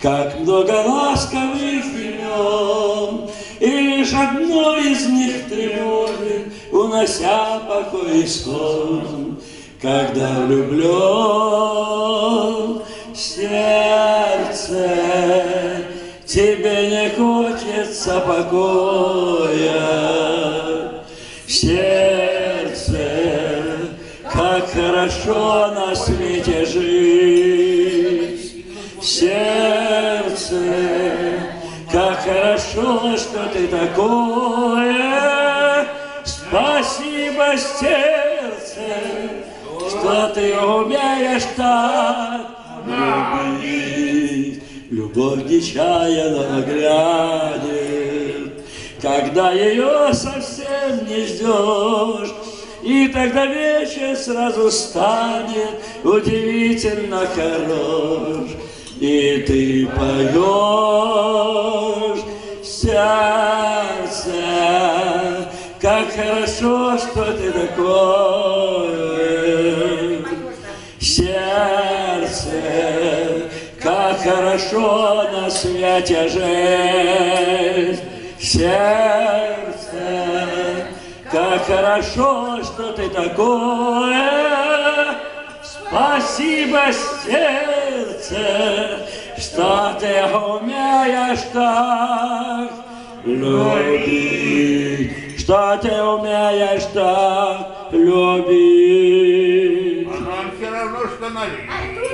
как много ласковых имен, И лишь одно из них тревожит, унося покой и сон, Когда влюблен сердце, тебе не хочется покоя. Сердце, как хорошо на свете жить. Сердце, как хорошо, что ты такое. Спасибо, сердце, что ты умеешь так любить. Любовь нечаянно наглянет, когда ее совсем не ждешь. И тогда вечер сразу станет удивительно хорош. И ты поешь сердце, как хорошо, что ты такое. Сердце, как хорошо на свете жить. Сердце, как хорошо, что ты такое. Спасибо, сердце, что ты умеешь так любить, что ты умеешь так любить. А нам все равно, что налить.